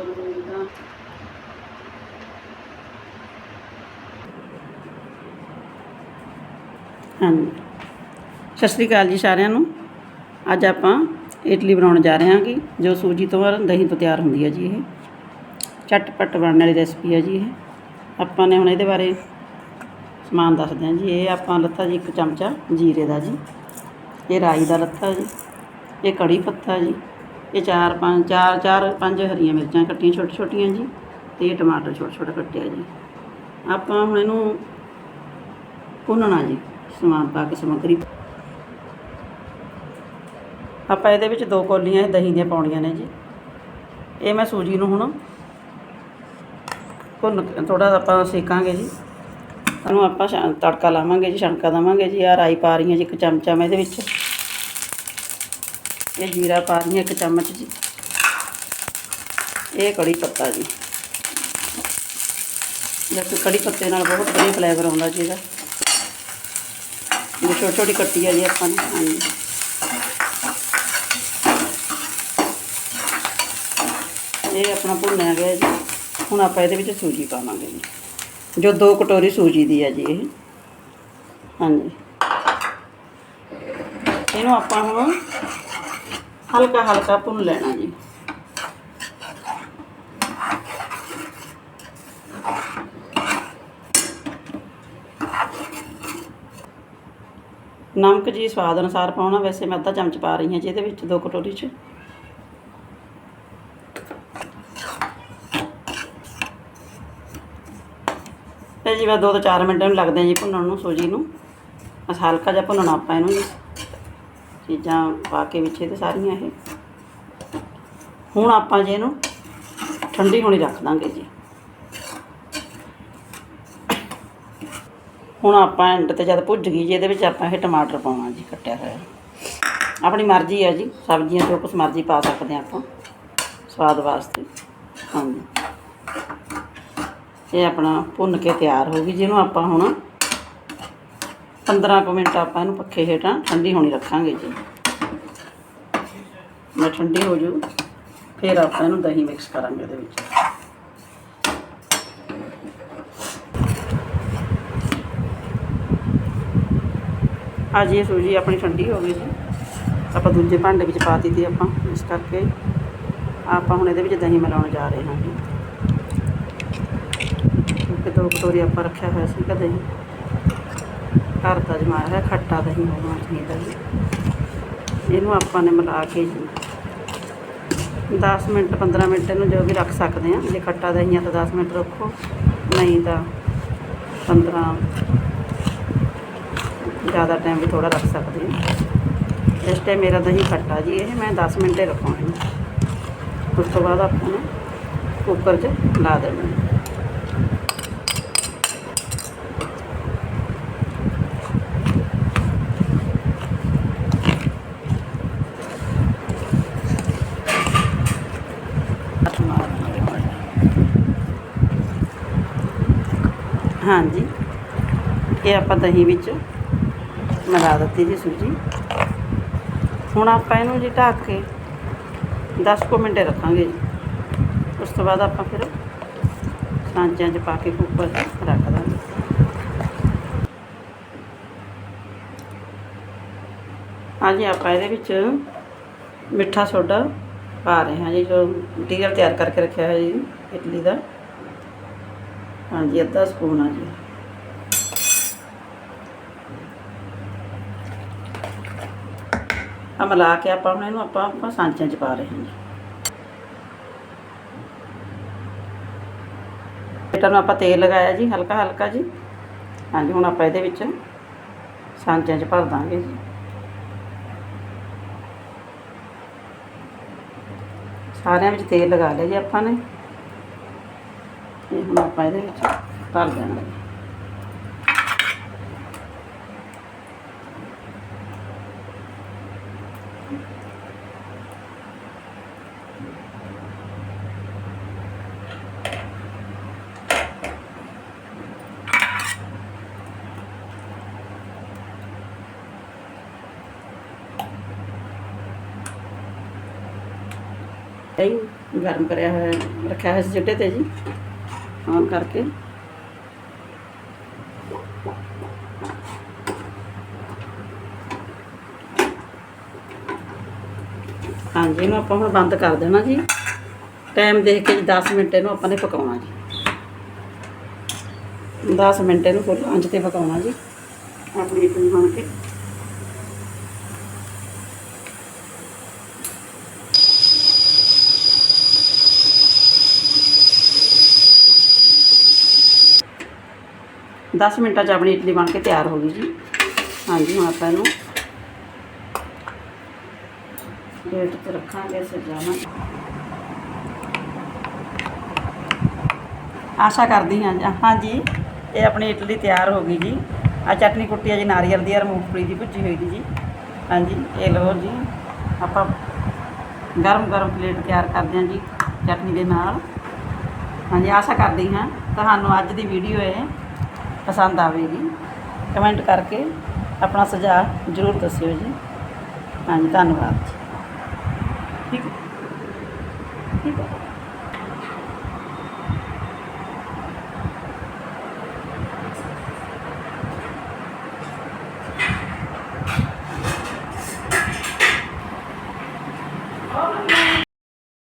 ਬਦਲ ਹਾਂਜੀ। ਸਤਿ ਸ਼੍ਰੀ ਅਕਾਲ ਜੀ ਸਾਰਿਆਂ ਨੂੰ। ਅੱਜ ਆਪਾਂ ਇਡਲੀ ਬਣਾਉਣ ਜਾ ਰਹੇ ਹਾਂ ਕਿ ਜੋ ਸੂਜੀ ਤੋਂ ਔਰ ਦਹੀਂ ਤੋਂ ਤਿਆਰ ਹੁੰਦੀ ਹੈ ਜੀ ਇਹ। ਝਟਪਟ ਬਣਨ ਵਾਲੀ ਰੈਸਪੀ ਹੈ ਜੀ ਇਹ। ਆਪਾਂ ਨੇ ਹੁਣ ਇਹਦੇ ਬਾਰੇ ਸਮਾਨ ਦੱਸਦੇ ਹਾਂ ਜੀ। ਇਹ ਆਪਾਂ ਲੱਤਾ ਜੀ ਇੱਕ ਚਮਚਾ ਜੀਰੇ ਦਾ ਜੀ। ਇਹ ਰਾਈ ਦਾ ਲੱਤਾ ਜੀ। ਇਹ ਕੜੀ ਪੱਤਾ ਜੀ। ਇਹ ਚਾਰ ਪੰਜ, ਚਾਰ ਚਾਰ, ਪੰਜ ਹਰੀਆਂ ਮਿਰਚਾਂ ਕੱਟੀਆਂ ਛੋਟੀਆਂ ਛੋਟੀਆਂ ਜੀ ਤੇ ਇਹ ਟਮਾਟਰ ਛੋਟਾ ਛੋਟਾ ਕੱਟਿਆ ਜੀ। ਆਪਾਂ ਹੁਣ ਇਹਨੂੰ ਭੁੰਨਣਾ ਜੀ, ਸਮਾਨ ਪਾ ਕੇ ਸਮੱਗਰੀ। ਆਪਾਂ ਇਹਦੇ ਵਿੱਚ ਦੋ ਕੌਲੀਆਂ ਦਹੀਂ ਦੀਆਂ ਪਾਉਣੀਆਂ ਨੇ ਜੀ। ਇਹ ਮੈਂ ਸੂਜੀ ਨੂੰ ਹੁਣ ਭੁੰਨ ਥੋੜਾ ਆਪਾਂ ਸੇਕਾਂਗੇ ਜੀ। ਇਹਨੂੰ ਆਪਾਂ ਤੜਕਾ ਲਾਵਾਂਗੇ ਜੀ, ਛਣਕਾ ਦੇਵਾਂਗੇ ਜੀ। ਆ ਰਾਈ ਪਾ ਰਹੀ ਹਾਂ ਜੀ ਇੱਕ ਚਮਚਾ ਮੈਂ ਇਹਦੇ ਵਿੱਚ। ਇਹ ਜੀਰਾ ਪਾ ਰਹੀ ਹਾਂ ਇੱਕ ਚਮਚ ਜੀ। ਇਹ ਕੜੀ ਪੱਤਾ ਜੀ। ਜਦ ਕੜੀ ਪੱਤੇ ਨਾਲ ਬਹੁਤ ਵਧੀਆ ਫਲੇਵਰ ਆਉਂਦਾ ਜੀ ਇਹਦਾ। ਇਹ ਛੋਟੀ ਛੋਟੀ ਕੱਟੀ ਆ ਜੀ ਆਪਾਂ ਨੇ, ਹਾਂਜੀ। ਇਹ ਆਪਣਾ ਭੁੰਨਿਆ ਗਿਆ ਜੀ। ਹੁਣ ਆਪਾਂ ਇਹਦੇ ਵਿੱਚ ਸੂਜੀ ਪਾਵਾਂਗੇ ਜੀ। ਜੋ ਦੋ ਕਟੋਰੀ ਸੂਜੀ ਦੀ ਹੈ ਜੀ ਇਹ। ਹਾਂਜੀ। ਇਹਨੂੰ ਆਪਾਂ ਹੁਣ ਹਲਕਾ ਹਲਕਾ ਭੁੰਨ ਲੈਣਾ ਜੀ। ਨਮਕ ਜੀ ਸਵਾਦ ਅਨੁਸਾਰ ਪਾਉਣਾ, ਵੈਸੇ ਮੈਂ ਅੱਧਾ ਚਮਚ ਪਾ ਰਹੀ ਹਾਂ ਜੀ ਇਹਦੇ ਵਿੱਚ, ਦੋ ਕਟੋਰੀ 'ਚ। ਤੇ ਜੀ ਬਸ ਦੋ ਤੋਂ ਚਾਰ ਮਿੰਟ ਨੂੰ ਲੱਗਦੇ ਆ ਜੀ ਭੁੰਨਣ ਨੂੰ ਸੂਜੀ ਨੂੰ। ਬਸ ਹਲਕਾ ਜਿਹਾ ਭੁੰਨਣਾ ਆਪਾਂ ਇਹਨੂੰ ਜੀ। ਚੀਜ਼ਾਂ ਪਾ ਕੇ ਵਿੱਚ ਇਹਦੇ ਸਾਰੀਆਂ ਇਹ। ਹੁਣ ਆਪਾਂ ਜੀ ਇਹਨੂੰ ਠੰਡੀ ਹੋਣੀ ਰੱਖ ਦਾਂਗੇ ਜੀ। ਹੁਣ ਆਪਾਂ ਐਂਡ ਤੇ ਜਦ ਭੁੱਜ ਗਈ ਜੀ, ਇਹਦੇ ਵਿੱਚ ਆਪਾਂ ਇਹ ਟਮਾਟਰ ਪਾਉਣਾ ਜੀ, ਕੱਟਿਆ ਹੋਇਆ। ਆਪਣੀ ਮਰਜ਼ੀ ਹੈ ਜੀ, ਸਬਜ਼ੀਆਂ ਜੋ ਕੁਛ ਮਰਜ਼ੀ ਪਾ ਸਕਦੇ ਹਾਂ ਆਪਾਂ, ਸਵਾਦ ਵਾਸਤੇ। ਹਾਂਜੀ। ਇਹ ਆਪਣਾ ਭੁੰਨ ਕੇ ਤਿਆਰ ਹੋ ਗਈ, ਜਿਹਨੂੰ ਆਪਾਂ ਹੁਣ 15 ਕੁ ਮਿੰਟ ਆਪਾਂ ਇਹਨੂੰ ਪੱਖੇ ਹੇਠਾਂ ਠੰਡੀ ਹੋਣੀ ਰੱਖਾਂਗੇ ਜੀ। ਮੈਂ ਠੰਡੀ ਹੋ ਜੂ, ਫਿਰ ਆਪਾਂ ਇਹਨੂੰ ਦਹੀਂ ਮਿਕਸ ਕਰਾਂਗੇ ਇਹਦੇ ਵਿੱਚ। ਆ ਜੀ, ਇਹ ਸੂਜੀ ਆਪਣੀ ਠੰਡੀ ਹੋ ਗਈ ਜੀ। ਆਪਾਂ ਦੂਜੇ ਭਾਂਡੇ ਵਿੱਚ ਪਾ ਦਿੱਤੀ ਆਪਾਂ, ਇਸ ਕਰਕੇ। ਆਪਾਂ ਹੁਣ ਇਹਦੇ ਵਿੱਚ ਦਹੀਂ ਮਿਲਾਉਣ ਜਾ ਰਹੇ ਹਾਂ ਜੀ। ਕਿਉਂਕਿ ਦੋ ਕਟੋਰੀ ਆਪਾਂ ਰੱਖਿਆ ਹੋਇਆ ਸੀਗਾ ਦਹੀਂ। ਘਰ ਦਾ ਜਮਾਇਆ ਹੈ, ਖੱਟਾ ਦਹੀਂ ਹੋਣਾ ਚਾਹੀਦਾ ਜੀ ਇਹਨੂੰ ਆਪਾਂ ਨੇ ਮਿਲਾ ਕੇ ਜੀ 10 ਮਿੰਟ 15 ਮਿੰਟ ਇਹਨੂੰ ਜੋ ਵੀ ਰੱਖ ਸਕਦੇ ਆ ਜੇ ਖੱਟਾ ਦਹੀਂ ਆ ਤਾਂ 10 ਮਿੰਟ ਰੱਖੋ। ਨਹੀਂ ਤਾਂ 15 ਜ਼ਿਆਦਾ ਟਾਈਮ ਵੀ ਥੋੜਾ ਰੱਖ ਸਕਦੇ ਆ ਇਸ ਟਾਈਮ ਮੇਰਾ ਦਹੀਂ ਖੱਟਾ ਜੀ ਇਹ, ਮੈਂ 10 ਮਿੰਟ ਹੀ ਰੱਖਾਂਗੀ ਉਸ ਤੋਂ ਬਾਅਦ ਆਪਾਂ ਨੇ ਕੁੱਕਰ 'ਚ ਲਾ ਦੇਣਾ। ਹਾਂਜੀ। ਇਹ ਆਪਾਂ ਦਹੀਂ ਵਿੱਚ ਮਿਲਾ ਦਿੱਤੀ ਜੀ ਸੂਜੀ। ਹੁਣ ਆਪਾਂ ਇਹਨੂੰ ਜੀ ਢੱਕ ਕੇ 10 ਕੁ ਮਿੰਟ ਰੱਖਾਂਗੇ ਜੀ। ਉਸ ਤੋਂ ਬਾਅਦ ਆਪਾਂ ਫਿਰ ਸਾਂਚਿਆਂ 'ਚ ਪਾ ਕੇ ਕੁੱਕਰ 'ਚ ਰੱਖ ਦਾਂਗੇ। ਹਾਂਜੀ, ਆਪਾਂ ਇਹਦੇ ਵਿੱਚ ਮਿੱਠਾ ਸੋਡਾ ਪਾ ਰਹੇ ਹਾਂ ਜੀ, ਜੋ ਮਟੀਰੀਅਲ ਤਿਆਰ ਕਰਕੇ ਰੱਖਿਆ ਹੈ ਜੀ ਇਡਲੀ ਦਾ। ਹਾਂਜੀ, ਅੱਧਾ ਸਪੂਨ ਆ ਜੀ। ਆ ਮਿਲਾ ਕੇ ਆਪਾਂ ਹੁਣ ਇਹਨੂੰ ਆਪਾਂ ਆਪਾਂ ਸਾਂਚਿਆਂ 'ਚ ਪਾ ਰਹੇ ਹਾਂ ਜੀ। ਬੇਟਾ ਨੂੰ ਆਪਾਂ ਤੇਲ ਲਗਾਇਆ ਜੀ, ਹਲਕਾ ਹਲਕਾ ਜੀ। ਹਾਂਜੀ, ਹੁਣ ਆਪਾਂ ਇਹਦੇ ਵਿੱਚ ਸਾਂਚਿਆਂ 'ਚ ਭਰ ਦਾਂਗੇ ਜੀ। ਸਾਰਿਆਂ ਵਿੱਚ ਤੇਲ ਲਗਾ ਲਿਆ ਜੀ ਆਪਾਂ ਨੇ। ਇਹ ਮੈਂ ਪਾਇਦੇ ਵਿੱਚ ਭਰ ਦਾਂਗੇ ਦਹੀਂ ਗਰਮ ਕਰਿਆ ਹੋਇਆ ਰੱਖਿਆ ਹੋਇਆ ਸੀ ਚਿੱਟੇ ਤੇ ਜੀ ਔਨ ਕਰਕੇ। ਹਾਂਜੀ, ਇਹਨੂੰ ਆਪਾਂ ਹੁਣ ਬੰਦ ਕਰ ਦੇਣਾ ਜੀ। ਟਾਈਮ ਦੇਖ ਕੇ ਜੀ 10 ਮਿੰਟ ਇਹਨੂੰ ਆਪਾਂ ਨੇ ਪਕਾਉਣਾ ਜੀ। 10 ਮਿੰਟ ਇਹਨੂੰ ਫੁੱਲ ਆਂਚ ਤੇ ਪਕਾਉਣਾ ਜੀ। ਆਪਣੀ ਬਣ ਕੇ। ਦਸ ਮਿੰਟਾਂ 'ਚ ਆਪਣੀ ਇਡਲੀ ਬਣ ਕੇ ਤਿਆਰ ਹੋ ਗਈ ਜੀ। ਹਾਂਜੀ, ਹੁਣ ਆਪਾਂ ਇਹਨੂੰ ਪਲੇਟ ਤੇ ਰੱਖਾਂਗੇ, ਸਜਾਵਾਂਗੇ। ਆਸ਼ਾ ਕਰਦੀ ਹਾਂ ਹਾਂਜੀ, ਇਹ ਆਪਣੀ ਇਡਲੀ ਤਿਆਰ ਹੋ ਗਈ ਜੀ। ਆ ਚਟਨੀ ਕੁੱਟੀ ਹੈ ਜੀ, ਨਾਰੀਅਲ ਦੀ ਔਰ ਮੂੰਗਫਲੀ ਦੀ ਭੁੱਜੀ ਹੋਈ ਜੀ। ਹਾਂਜੀ, ਇਹ ਲਓ ਜੀ, ਆਪਾਂ ਗਰਮ ਗਰਮ ਪਲੇਟ ਤਿਆਰ ਕਰਦੇ ਹਾਂ ਜੀ, ਚਟਨੀ ਦੇ ਨਾਲ। ਹਾਂਜੀ, ਆਸ਼ਾ ਕਰਦੀ ਹਾਂ ਤੁਹਾਨੂੰ ਅੱਜ ਦੀ ਵੀਡੀਓ ਇਹ ਪਸੰਦ ਆਵੇਗੀ। ਕਮੈਂਟ ਕਰਕੇ ਆਪਣਾ ਸੁਝਾਅ ਜ਼ਰੂਰ ਦੱਸਿਓ ਜੀ। ਹਾਂਜੀ, ਧੰਨਵਾਦ ਜੀ। ਠੀਕ ਹੈ। ਠੀਕ ਹੈ।